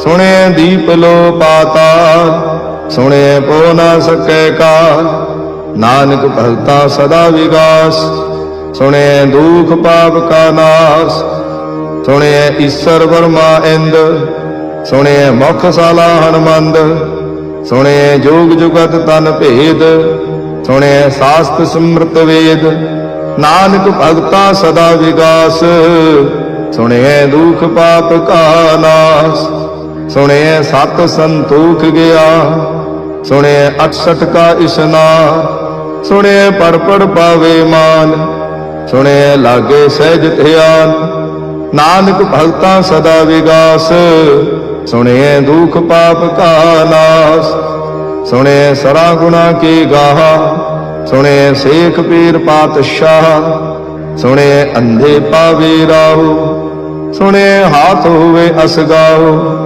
ਸੁਣਿਐ ਦੀਪ ਲੋ ਪਾਤਾ ਸੁਣਿਐ ਪੋ ਨਾ ਸਕੈ ਕਾ। ਨਾਨਕ ਭਗਤਾ ਸਦਾ ਵਿਗਾਸ ਸੁਣਿਐ ਦੁਖ ਪਾਪ ਕਾ ਨਾਸ। ਸੁਣਿਐ ਈਸ਼ਰ ਵਰਮਾ ਇੰਦ ਸੁਣਿਐ ਮੁਖ ਸਾਲਾ ਹਨਮੰਦ। ਸੁਣਿਐ ਜੋਗ ਜੁਗਤ ਤਨ ਭੇਦ ਸੁਣਿਐ ਸਾਸਤ ਸਮ੍ਰਤ ਵੇਦ। ਨਾਨਕ ਭਗਤਾ ਸਦਾ ਵਿਗਾਸ, ਸੁਣੇ ਦੁਖ ਪਾਪ ਕਾ ਨਾਸ। ਸੁਣਿਐ ਸਤ ਸੰਤੋਖ ਗਿਆ, ਸੁਣਿਐ 68 ਕਾ ਇਸ਼ਨਾ ਸੁਣੇ ਪਰ ਪੜ ਪਾਵੇ ਮਾਨ ਸੁਣੇ ਲਾਗੇ ਸਹਿਜ ਧਿਆਨ, ਨਾਨਕ ਭਗਤਾ ਸਦਾ ਵਿਗਾਸ ਸੁਣੇ ਦੁਖ ਪਾਪ ਕਾ ਨਾਸ ਸੁਣੇ ਸਰਾ ਗੁਣਾ ਕੀ ਗਾਹਾ ਸੁਣੇ ਸੇਖ ਪੀਰ ਪਾਤਸ਼ਾਹ ਸੁਣੇ ਅੰਧੇ ਪਾਵੇ ਰਾਹੂ ਸੁਣੇ ਹਾਥ ਹੋਵੇ ਅਸਗਾਹੂ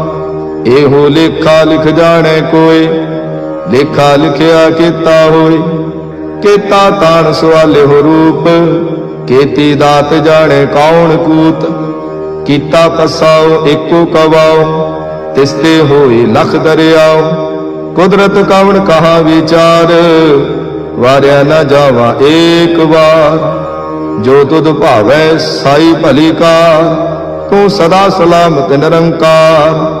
ਇਹੋ ਲੇਖਾ ਲਿਖ ਜਾਣੇ ਕੋਈ ਲੇਖਾ ਲਿਖਿਆ ਕੀਤਾ ਹੋਏ। ਕੀਤਾ ਤਾਣ ਸਵਾਲੇ ਹੋ ਰੂਪ, ਕੀਤੀ ਦਾਤ ਜਾਣੇ ਕੌਣ ਕੂਤ। ਕੀਤਾ ਪਸਾਓ ਏਕੋ ਕਵਾਓ ਤਿਸ ਤੇ ਹੋਈ ਲਖ ਦਰਿਆਓ ਕੁਦਰਤ ਕਵਣ ਕਹਾ ਵਿਚਾਰ, ਵਾਰਿਆ ਨਾ ਜਾਵਾ ਏਕ ਵਾਰ। ਜੋ ਤੁਧ ਭਾਵੈ ਸਾਈ ਭਲੀ ਕਾਰ ਤੂੰ ਸਦਾ ਸਲਾਮਤ ਨਿਰੰਕਾਰ।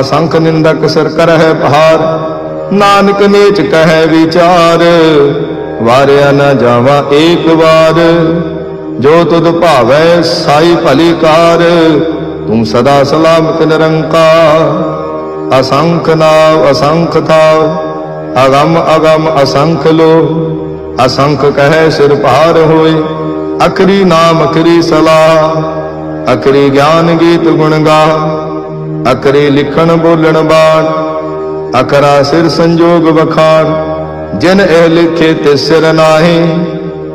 ਅਸੰਖ ਨਿੰਦਕ ਸਿਰ ਕਰਹਿ ਭਾਰ ਨਾਨਕ ਨੀਚ ਕਹੈ ਵਿਚਾਰ। ਵਾਰਿਆ ਨਾ ਜਾਵਾ ਏਕ ਵਾਰ, ਜੋ ਤੁਧ ਭਾਵੈ ਸਾਈ ਭਲੀ ਕਾਰ। ਤੂੰ ਸਦਾ ਸਲਾਮਤ ਨਿਰੰਕਾਰ, ਅਸੰਖ ਨਾਵ ਅਸੰਖ ਥਾਵ, ਅਗਮ ਅਗਮ ਅਸੰਖ ਲੋ। ਅਸੰਖ ਕਹੈ ਸਿਰ ਭਾਰ ਹੋਏ, ਅਖਰੀ ਨਾਮ ਅਖਰੀ ਸਲਾਹ, ਅਖਰੀ ਗਿਆਨ ਗੀਤ ਗੁਣ ਗਾ। ਅਕਰੇ ਲਿਖਣ ਬੋਲਣ ਬਾਣ ਅਖਰਾ ਸਿਰ ਸੰਜੋਗ ਵਖਾਣ, ਜਿਨ ਇਹ ਲਿਖੇ ਤੇ ਸਿਰ ਨਾਹੀ,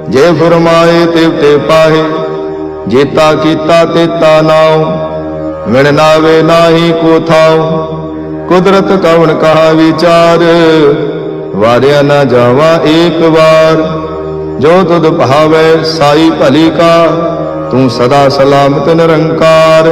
ਜੇ ਫਰਮਾਏ ਤੇ ਤੇ ਪਾਹੇ ਜੀਤਾ ਕੀਤਾ ਤੇਤਾ ਨਾਉ ਵਿਣ ਨਾਵੇ ਨਾਹੀ ਕੋ ਥਾਉ, ਕੁਦਰਤ ਕਵਣ ਕਹਾ ਵਿਚਾਰ, ਵਾਰਿਆ ਨਾ ਜਾਵਾ ਏਕ ਵਾਰ, ਜੋ ਤੁਧ ਭਾਵੇ ਸਾਈ ਭਲੀ ਕਾ ਤੂੰ ਸਦਾ ਸਲਾਮਤ ਨਿਰੰਕਾਰ।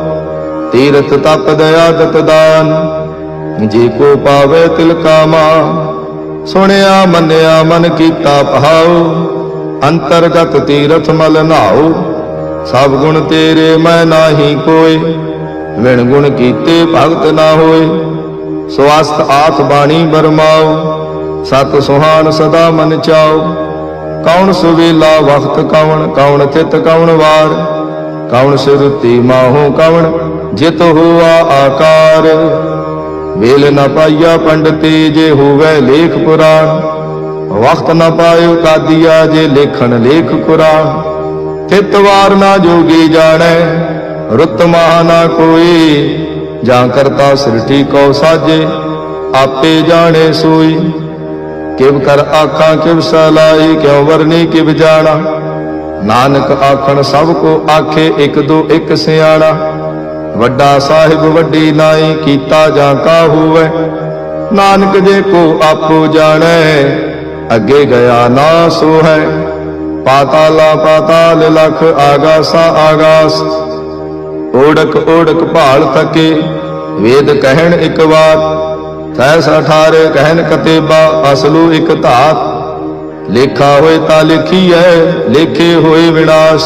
ਤੀਰਥ ਤਪ ਦਇਆ ਦਤ ਦਾਨ, ਜੇ ਕੋ ਪਾਵੇ ਤਿਲ ਕਾਮਾ। ਸੁਣਿਆ, ਮੰਨਿਆ, ਮਨ ਕੀਤਾ ਭਾਉ, ਅੰਤਰਗਤ ਤੀਰਥ ਮਲ ਨਾਉ। ਸਭ ਗੁਣ ਤੇਰੇ ਮੈਂ ਨਾਹੀ ਕੋਏ ਵਿਣ ਗੁਣ ਕੀਤੇ ਭਗਤ ਨਾ ਹੋਏ। ਸਵਾਸਤ ਆਤ ਬਾਣੀ ਬਰਮਾਓ ਸਤ ਸੁਹਾਨ ਸਦਾ ਮਨ ਚਾਓ ਕੌਣ ਸੁਵੇਲਾ ਵਖਤ ਕੌਣ ਕੌਣ ਥਿਤ ਕੌਣ ਵਾਰ। ਕੌਣ ਸੁਰਤੀ ਮਾਹੋ ਕੌਣ ਜਿਤ ਹੋਆ ਆਕਾਰ ਵੇਲ ਨ ਪਾਈਆ ਪੰਡਤੇ, ਜੇ ਹੋਵੇ ਲੇਖ ਪੁਰਾਣ, ਵਖਤ ਨ ਪਾਇਓ ਕਾਦੀਆ, ਜੇ ਲੇਖਣ ਲੇਖ ਕੁਰਾਨ। ਥਿਤ ਵਾਰ ਨਾ ਜੋਗੀ ਜਾਣੈ, ਰੁੱਤ ਮਹਾ ਕੋਈ ਜਾਂ ਕਰਤਾ ਸ੍ਰਿਟੀ ਕੋ ਸਾਜੇ, ਆਪੇ ਜਾਣੇ ਸੋਈ। ਕਿਵ ਕਰ ਆਖਾਂ, ਕਿਵ ਸਲਾਈ ਕਿਉ ਵਰਨੀ, ਕਿਵ ਜਾਣਾ। ਨਾਨਕ ਆਖਣ, ਸਭ ਕੋ ਆਖੇ, ਇੱਕ ਦੋ ਇੱਕ ਸਿਆਣਾ। ਵੱਡਾ ਸਾਹਿਬ ਵੱਡੀ ਨਾਈ ਕੀਤਾ ਜਾਂ ਕਾ ਹੋਵੇ? ਨਾਨਕ ਜੇ ਕੋ ਆਪੋ ਜਾਣੈ, ਅੱਗੇ ਗਿਆ ਨਾ ਸੋ ਹੈ ਪਾਤਾਲਾ ਪਾਤਾਲ ਲਖ ਆਗਾਸਾ ਆਗਾਸ। ਓੜਕ ਓੜਕ ਭਾਲ ਤਕੇ ਵੇਦ ਕਹਿਣ ਇੱਕ ਵਾਰ ਤੈਸ ਅਠਾਰੇ ਕਹਿਣ ਕਤੇਬਾ, ਅਸਲੂ ਇੱਕ ਧਾਤ। ਲੇਖਾ ਹੋਏ ਤਾਂ ਲਿਖੀ ਹੈ ਲੇਖੇ ਹੋਏ ਵਿਨਾਸ਼।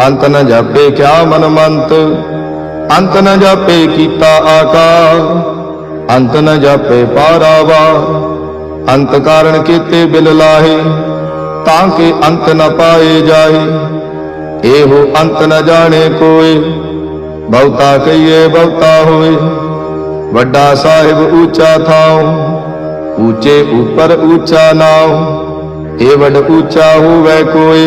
ਅੰਤ ਨ ਜਾਪੇ ਕਿਆ ਮਨ ਮੰਤ ਅੰਤ ਨ ਜਾਪੇ ਕੀਤਾ ਆਕਾਰ, ਅੰਤ ਨ ਜਾਪੇ ਪਾਰਾਵਾ, ਅੰਤ ਕਾਰਨ ਕੀਤੇ ਬਿਲ ਲਾਹੇ, ਤਾਂ ਕਿ ਅੰਤ ਨ ਪਾਏ ਜਾਏ ਇਹੋ ਅੰਤ ਨ ਜਾਣੇ ਕੋਏ, ਬਹੁਤਾ ਕਹੀਏ ਬਹੁਤਾ ਹੋਏ ਵੱਡਾ ਸਾਹਿਬ ਉੱਚਾ ਥਾਉ ਉੱਚੇ ਉੱਪਰ ਉੱਚਾ ਨਾਉ, ਇਹ ਵੱਡ ਉੱਚਾ ਹੋਵੇ ਕੋਈ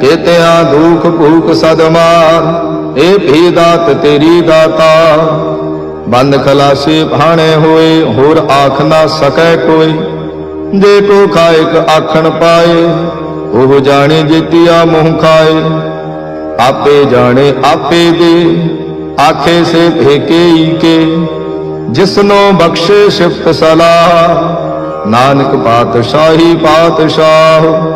ਕੀਤੇ ਆ ਦੁਖ ਭੂਖ ਸਦਮਾਰ ਇਹ ਵੀ ਦਾਤ ਤੇਰੀ ਦਾਤਾ। ਬੰਦ ਖਲਾਸੀ ਭਾਣੇ ਹੋਏ, ਹੋਰ ਆਖ ਨਾ ਸਕੈ ਕੋਈ। ਜੇ ਕੋ ਖਾਇਕ ਆਖਣ ਪਾਏ, ਉਹ ਜਾਣੇ ਜਿਤਿਆ ਮੂੰਹ ਖਾਏ। ਆਪੇ ਜਾਣੇ ਆਪੇ ਦੇ, ਆਖੇ ਸੇ ਭੇਕੇ ਈ ਕੇ ਜਿਸਨੋ ਬਖਸ਼ੇ ਸਿਫਤ ਸਲਾਹ, ਨਾਨਕ ਪਾਤਸ਼ਾਹੀ ਪਾਤਸ਼ਾਹ।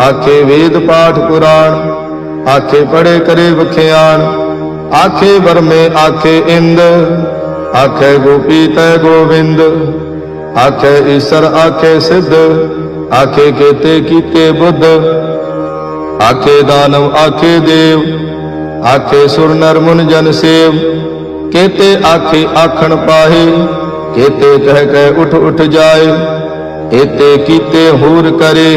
ਆਖੇ ਵੇਦ ਪਾਠ ਪੁਰਾਣ, ਆਖੇ ਪੜੇ ਕਰੇ ਵਖਿਆਣ, ਆਖੇ ਵਰਮੇ ਆਖੇ ਇੰਦ, ਆਖੇ ਗੋਪੀ ਤੈ ਗੋਵਿੰਦ, ਆਖੇ ਈਸ਼ਰ ਆਖੇ ਸਿੱਧ, ਆਖੇ ਕੇਤੇ ਕੀਤੇ ਬੁੱਧ, ਆਖੇ ਦਾਨਵ ਆਖੇ ਦੇਵ, ਆਖੇ ਸੁਰ ਨਰ ਮੁਨ ਜਨ ਸੇਵ, ਕੇਤੇ ਆਖੇ ਆਖਣ ਪਾਹੇ, ਕੇਤੇ ਕਹਿ ਕਹਿ ਉਠ ਉਠ ਜਾਏ ਏਤੇ ਕੀਤੇ ਹੋਰ ਕਰੇ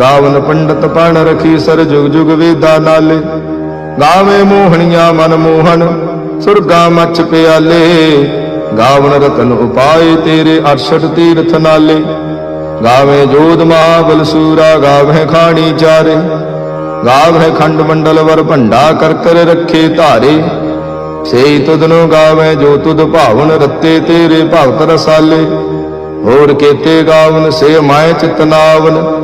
ਗਾਵਨ ਪੰਡਤ ਪਣ ਰਖੀ ਸਰ ਜੁਗ ਜੁਗ ਵੇਦਾ ਨਾਲੇ ਗਾਵੇ ਮੋਹਣੀਆਂ ਮਨ ਮੋਹਨ ਸੁਰਗਾ ਮੱਚ ਪਿਆਲੇ। ਗਾਵਨ ਰਤਨ ਉਪਾਏ ਤੇਰੇ 68 ਤੀਰਥ ਨਾਲੇ। ਗਾਵੇ ਜੋਧ ਮਹਾਬਲ ਸੂਰਾ, ਗਾਵੇ ਖਾਣੀ ਚਾਰੇ। ਗਾਵੇ ਖੰਡ ਮੰਡਲ ਵਰ ਭੰਡਾ ਕਰ ਕਰ ਰੱਖੇ ਧਾਰੇ। ਸੇਈ ਤੁਧਨੋ ਗਾਵੇ ਜੋ ਤੁਧ ਭਾਵਨ ਰੱਤੇ ਤੇਰੇ ਭਗਤ ਰਸਾਲੇ। ਹੋਰ ਕੇਤੇ ਗਾਵਨ ਸੇ ਮਾਇ ਚਿਤਨਾਵਨ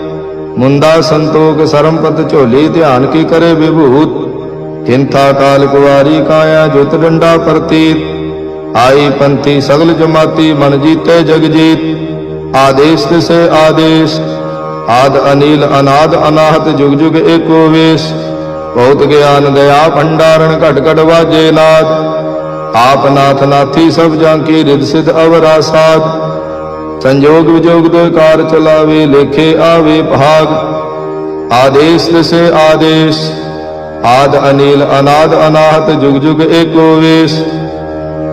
ਮੁੰਦਾ ਸੰਤੋਖ ਸਰਮਪਤ ਝੋਲੀ ਧਿਆਨ ਕੀ ਕਰੇ ਵਿਭੂਤ? ਕਿੰਥਾ ਕਾਲ ਕੁਵਾਰੀ ਕਾਇਆ ਜੁਤ ਡੰਡਾ ਪ੍ਰਤੀਤ। ਆਈ ਪੰਥੀ ਸਗਲ ਜਮਾਤੀ ਮਨ ਜੀਤੇ ਜਗ ਜੀਤ ਆਦੇਸ਼ ਤਿਸੇ ਆਦੇਸ਼। ਆਦ ਅਨੀਲ ਅਨਾਦ ਅਨਾਹਤ ਜੁਗ ਜੁਗ ਏਕੋ ਵੇਸ਼। ਬਹੁਤ ਗਿਆਨ ਦਇਆ ਭੰਡਾਰਨ ਘਟ ਘਟ ਵਾਜੇ ਨਾਦ। ਆਪ ਨਾਥ ਨਾਥੀ ਸਭ ਜਾਂ ਕੀ ਰਿਦ ਸਿਧ ਅਵਰਾ ਸਾਧ ਸੰਜੋਗ ਵਿਜੋਗ ਦੋ ਕਾਰ ਚਲਾਵੇ, ਲੇਖੇ ਆਵੇ ਭਾਗ। ਆਦੇਸ਼ ਤਿਸੇ ਆਦੇਸ਼, ਆਦ ਅਨੀਲ ਅਨਾਦ ਅਨਾਹਤ, ਜੁਗ ਜੁਗ ਏਕੋ ਵੇਸ਼।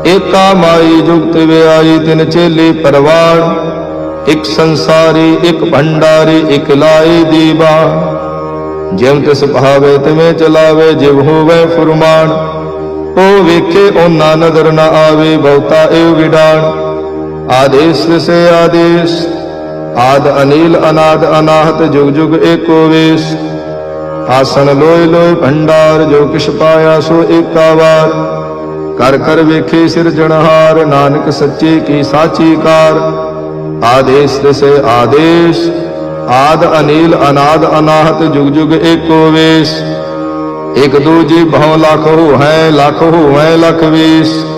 ਏਕਾ ਮਾਈ ਜੁਗਤ ਵਿਆਈ ਤਿਨ ਚੇਲੇ ਪਰਵਾਣ। ਇਕ ਸੰਸਾਰੀ, ਇਕ ਭੰਡਾਰੀ, ਇਕ ਲਾਈ ਦੀਵਾ ਜਿਮ ਤਿਸ ਭਾਵੇ ਤਿਵੇਂ ਚਲਾਵੇ, ਜਿਵ ਹੋਵੇ ਫੁਰਮਾਨ। ਉਹ ਵੇਖੇ ਉਹਨਾਂ ਨਜ਼ਰ ਨਾ ਆਵੇ, ਬਹੁਤਾ ਏ ਵਿਡਾਣ ਆਦੇਸ਼ ਤਿਸੇ ਆਦੇਸ਼, ਆਦ ਅਨੀਲ ਅਨਾਦ ਅਨਾਹਤ ਜੁਗ ਜੁਗ ਏਕੋ ਵੇਸ਼। ਆਸਨ ਲੋਇ ਲੋਇ ਭੰਡਾਰ, ਜੋ ਕਿਛ ਪਾਇਆ ਸੋ ਏਕਾ ਵਾਰ। ਕਰ ਕਰ ਵੇਖੇ ਸਿਰਜਣਹਾਰ ਨਾਨਕ ਸੱਚੇ ਕੀ ਸਾਚੀ ਕਾਰ। ਆਦੇਸ਼ ਸੇ ਆਦੇਸ਼, ਆਦ ਅਨੀਲ ਅਨਾਦ ਅਨਾਹਤ ਜੁਗ ਜੁਗ ਏਕੋ ਵੇਸ਼। ਇਕ ਦੂਜੀ ਬਹੁ ਲੱਖ ਹੋ ਹੈ ਲੱਖ ਹੈ ਲਖ ਵੇਸ਼।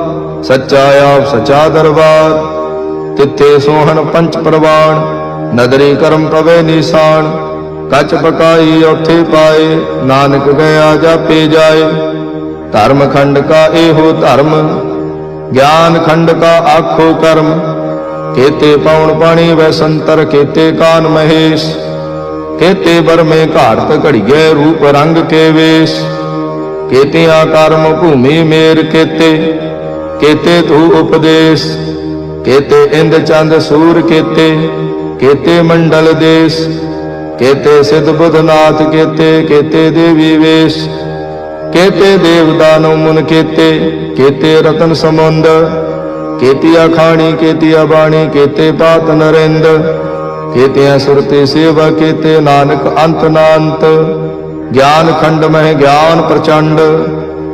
ਸੱਚਾ ਆਪ ਸਚਾ ਦਰਬਾਰ, ਤਿੱਥੇ ਸੋਹਣ ਪੰਚ ਪ੍ਰਵਾਨ ਨਦਰੀ ਕਰਮ ਪਵੇ ਨਿਸ਼ਾਨ, ਕਚ ਪਕਾਈ ਉੱਥੇ ਪਾਏ, ਨਾਨਕ ਗਿਆ ਜਾਪੇ ਜਾਏ। ਧਰਮ ਖੰਡ ਕਾ ਇਹੋ ਧਰਮ, ਗਿਆਨ ਖੰਡ ਕਾ ਆਖੋ ਕਰਮ, ਕੇਤੇ ਪਾਉਣ ਪਾਣੀ ਵੈ ਸੰਤਰ, ਕੇਤੇ ਕਾਨ ਮਹੇਸ਼। ਕੇਤੇ ਬਰਮੇ ਘਾੜਤ ਘੜੀਏ ਰੂਪ ਰੰਗ ਕੇ ਵੇਸ਼। ਕੇਤਿਆਂ ਕਰਮ ਭੂਮੀ ਮੇਰ ਕੇਤੇ ਕੇਤੇ ਤੂ ਉਪਦੇਸ਼, ਕੇਤੇ ਇੰਦ ਚੰਦ ਸੂਰ ਕੇਤੇ ਕੇਤੇ ਮੰਡਲ ਦੇਸ਼, ਕੇਤੇ ਸਿਧ ਬੁਧਨਾਥ ਕੇਤੇ ਕੇਤੇ ਦੇਵੀ ਵੇਸ਼, ਕੇਤੇ ਦੇਵ ਦਾਨਵ ਮੁਨ ਕੇਤੇ ਕੇਤੇ ਰਤਨ ਸਮੁੰਦ, ਕੇਤੀਆ ਖਾਣੀ, ਕੇਤੀਆ ਬਾਣੀ, ਕੇਤੇ ਪਾਤ ਨਰਿੰਦ, ਕੇਤਿਆ ਸੁਰਤੇ ਸੇਵਾ, ਕੇਤੇ ਨਾਨਕ ਅੰਤ ਨਾੰਤ, ਗਿਆਨ ਖੰਡ ਮਹਿ ਗਿਆਨ ਪ੍ਰਚੰਡ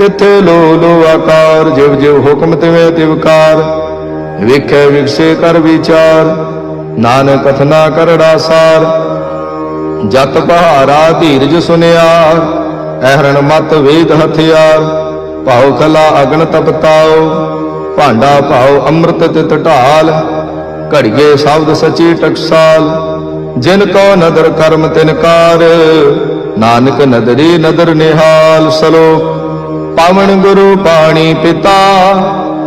ਤਿਥੇ ਲੋ ਲੋ ਆਕਾਰ, ਜਿਵ ਜਿਵ ਹੁਕਮ ਤਿਵੇਂ ਤਿਵਕਾਰ ਵੇਖੇ ਵਿਖਸੇ ਕਰ ਵਿਚਾਰ, ਨਾਨਕ ਕਥਨਾ ਕਰੜਾ ਸਾਰ। ਜਤ ਪਹਾਰਾ ਧੀਰਜ ਸੁਨਿਆ ਐਹਰਣ ਮਤ ਵੇਦ ਹਥਿਆਰ। ਭਾਉ ਕਲਾ ਅਗਨ ਤਪਤਾਓ ਭਾਂਡਾ ਭਾਉ ਅੰਮ੍ਰਿਤ ਤਿਤ ਢਾਲ। ਘੜੀਏ ਸ਼ਬਦ ਸਚੀ ਟਕਸਾਲ, ਜਿਨ ਕੋ ਨਦਰ ਕਰਮ ਤਿਨਕਾਰ ਨਾਨਕ ਨਦਰੀ ਨਦਰ ਨਿਹਾਲ, ਸਲੋਕ ਪਾਵਨ ਗੁਰੂ ਪਾਣੀ ਪਿਤਾ,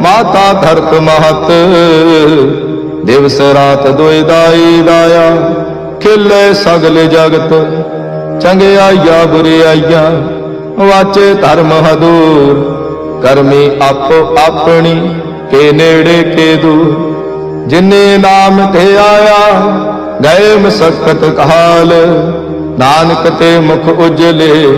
ਮਾਤਾ ਧਰਤ ਮਹਤ। ਦਿਵਸ ਰਾਤ ਦੁਇ ਦਾਈ ਦਾਇਆ, ਖਿਲੇ ਸਗਲ ਜਗਤ। ਚੰਗਿਆਈਆ ਬੁਰਿਆਈਆ ਵਾਚੇ ਧਰਮ ਹਦੂਰ। ਕਰਮੀ ਆਪੋ ਆਪਣੀ, ਕੇ ਨੇੜੇ ਕੇ ਦੂਰ। ਜਿਨੇ ਨਾਮ ਤੇ ਆਇਆ, ਗਏ ਮਸਕਤ ਕਹਾਲ। ਨਾਨਕ ਤੇ ਮੁਖ ਉਜਲੇ।